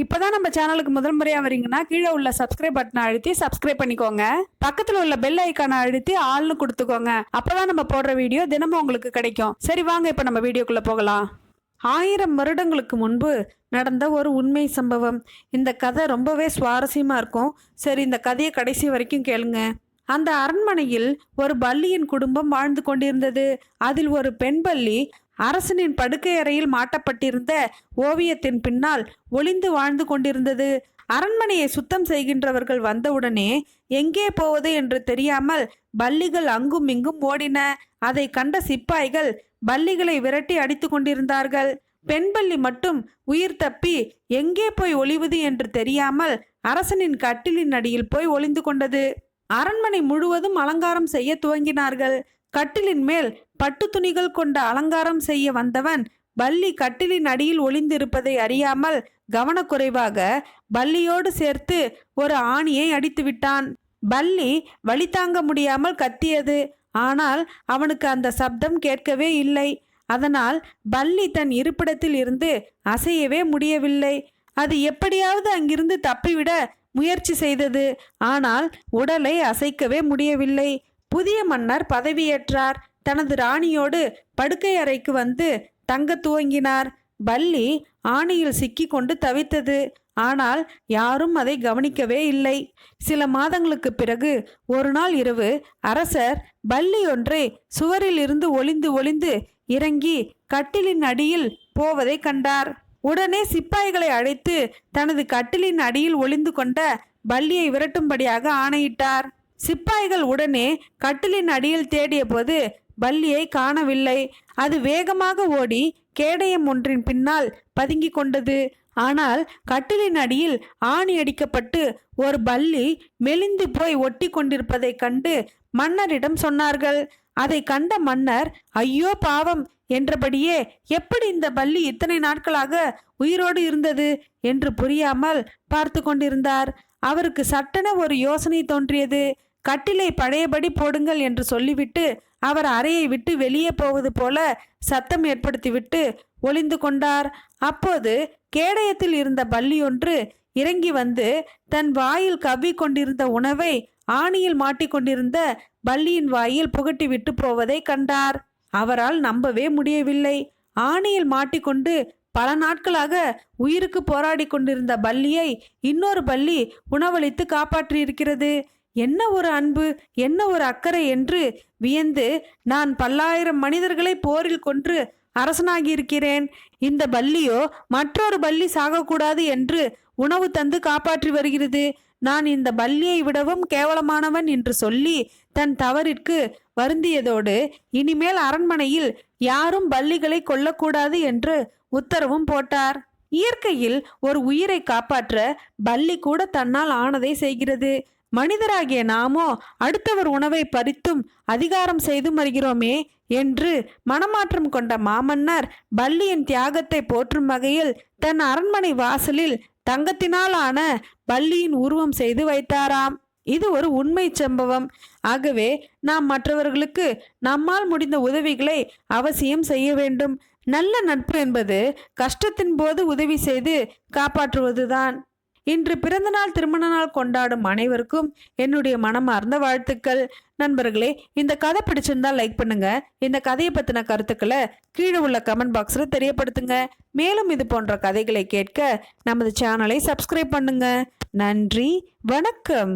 இப்போதான் நம்ம சேனலுக்கு முதல் முறையாக வரீங்கன்னா கீழே உள்ள சப்ஸ்கிரைப் பட்டனை அழுத்தி சப்ஸ்கிரைப் பண்ணிக்கோங்க. பக்கத்தில் உள்ள பெல் ஐக்கானை அழுத்தி ஆள்னு கொடுத்துக்கோங்க. அப்போதான் நம்ம போடுற வீடியோ தினமும் உங்களுக்கு கிடைக்கும். சரி வாங்க இப்போ நம்ம வீடியோக்குள்ளே போகலாம். ஆயிரம் வருடங்களுக்கு முன்பு நடந்த ஒரு உண்மை சம்பவம். இந்த கதை ரொம்பவே சுவாரஸ்யமாக இருக்கும். சரி இந்த கதையை கடைசி வரைக்கும் கேளுங்க. அந்த அரண்மனையில் ஒரு பள்ளியின் குடும்பம் வாழ்ந்து கொண்டிருந்தது. அதில் ஒரு பெண் பள்ளி அரசனின் படுக்கை அறையில் மாட்டப்பட்டிருந்த ஓவியத்தின் பின்னால் ஒளிந்து வாழ்ந்து கொண்டிருந்தது. அரண்மனையை சுத்தம் செய்கின்றவர்கள் வந்தவுடனே எங்கே போவது என்று தெரியாமல் பல்லிகள் அங்கும் இங்கும் ஓடின. அதை கண்ட சிப்பாய்கள் பல்லிகளை விரட்டி அடித்து கொண்டிருந்தார்கள். பெண் பள்ளி மட்டும் உயிர் தப்பி எங்கே போய் ஒளிவது என்று தெரியாமல் அரசனின் கட்டிலின் அடியில் போய் ஒளிந்து கொண்டது. அரண்மனை முழுவதும் அலங்காரம் செய்ய துவங்கினார்கள். கட்டிலின் மேல் பட்டு துணிகள் கொண்ட அலங்காரம் செய்ய வந்தவன் பல்லி கட்டிலின் அடியில் ஒளிந்திருப்பதை அறியாமல் கவனக்குறைவாக பல்லியோடு சேர்த்து ஒரு ஆணியை அடித்து விட்டான். பல்லி வழி தாங்க முடியாமல் கத்தியது. ஆனால் அவனுக்கு அந்த சப்தம் கேட்கவே இல்லை. அதனால் பல்லி தன் இருப்பிடத்தில் இருந்து அசையவே முடியவில்லை. அது எப்படியாவது அங்கிருந்து தப்பிவிட முயற்சி செய்தது. ஆனால் உடலை அசைக்கவே முடியவில்லை. புதிய மன்னர் பதவியேற்றார். தனது ராணியோடு படுக்கை அறைக்கு வந்து தங்க துவங்கினார். பல்லி ஆணியில் சிக்கிக்கொண்டு தவித்தது. ஆனால் யாரும் அதை கவனிக்கவே இல்லை. சில மாதங்களுக்கு பிறகு ஒரு நாள் இரவு அரசர் பல்லி ஒன்றை சுவரில் இருந்து ஒளிந்து ஒளிந்து இறங்கி கட்டிலின் அடியில் போவதை கண்டார். உடனே சிப்பாய்களை அழைத்து தனது கட்டிலின் அடியில் ஒளிந்து கொண்ட பல்லியை விரட்டும்படியாக ஆணையிட்டார். சிப்பாய்கள் உடனே கட்டிலின் அடியில் தேடிய போது பல்லியை காணவில்லை. அது வேகமாக ஓடி கேடயம் ஒன்றின் பின்னால் பதுங்கிக் கொண்டது. ஆனால் கட்டிலின் அடியில் ஆணி அடிக்கப்பட்டு ஒரு பல்லி மெலிந்து போய் ஒட்டி கொண்டிருப்பதைக் கண்டு மன்னரிடம் சொன்னார்கள் அதை கண்ட மன்னர் ஐயோ பாவம்! என்றபடியே எப்படி இந்த பல்லி இத்தனை நாட்களாக உயிரோடு இருந்தது? என்று புரியாமல் பார்த்து கொண்டிருந்தார். அவருக்கு சட்டென ஒரு யோசனை தோன்றியது. கட்டிலை பழையபடி போடுங்கள் என்று சொல்லிவிட்டு அவர் அறையை விட்டு வெளியே போவது போல சத்தம் ஏற்படுத்திவிட்டு ஒளிந்து கொண்டார். அப்போது கேடயத்தில் இருந்த பள்ளி ஒன்று இறங்கி வந்து தன் வாயில் கவ்வி கொண்டிருந்த உணவை ஆணியில் மாட்டிக்கொண்டிருந்த பள்ளியின் வாயில் புகட்டிவிட்டு போவதை கண்டார். அவரால் நம்பவே முடியவில்லை. ஆணியில் மாட்டிக்கொண்டு பல நாட்களாக உயிருக்கு போராடி கொண்டிருந்த பல்லியை இன்னொரு பல்லி உணவளித்து காப்பாற்றியிருக்கிறது. என்ன ஒரு அன்பு என்ன ஒரு அக்கறை என்று வியந்து நான் பல்லாயிரம் மனிதர்களை போரில் கொன்று அரசனாகியிருக்கிறேன் இந்த பல்லியோ மற்றொரு பல்லி சாகக்கூடாது என்று உணவு தந்து காப்பாற்றி வருகிறது. நான் இந்த பல்லியை விடவும் கேவலமானவன் என்று சொல்லி தன் தவறிற்கு வருந்தியதோடு இனிமேல் அரண்மனையில் யாரும் பல்லிகளை கொல்லக்கூடாது என்று உத்தரவும் போட்டார். இயற்கையில் ஒரு உயிரை காப்பாற்ற பல்லி கூட தன்னால் ஆனதை செய்கிறது. மனிதராகிய நாமோ அடுத்தவர் உணவை பறித்தும் அதிகாரம் செய்தும் வருகிறோமே என்று மனமாற்றம் கொண்ட மாமன்னர் பல்லியின் தியாகத்தை போற்றும் வகையில் தன் அரண்மனை வாசலில் தங்கத்தினால் ஆன பல்லியின் உருவம் செய்து வைத்தாராம். இது ஒரு உண்மை சம்பவம். ஆகவே நாம் மற்றவர்களுக்கு நம்மால் முடிந்த உதவிகளை அவசியம் செய்ய வேண்டும். நல்ல நட்பு என்பது கஷ்டத்தின் போது உதவி செய்து காப்பாற்றுவதுதான். இன்று பிறந்தநாள் திருமண நாள் கொண்டாடும் அனைவருக்கும் என்னுடைய மனமார்ந்த வாழ்த்துக்கள். நண்பர்களே இந்த கதை பிடிச்சிருந்தா லைக் பண்ணுங்க. இந்த கதையை பற்றின கருத்துக்களை கீழே உள்ள கமெண்ட் பாக்ஸில் தெரியப்படுத்துங்க. மேலும் இது போன்ற கதைகளை கேட்க நமது சேனலை சப்ஸ்கிரைப் பண்ணுங்க. நன்றி வணக்கம்.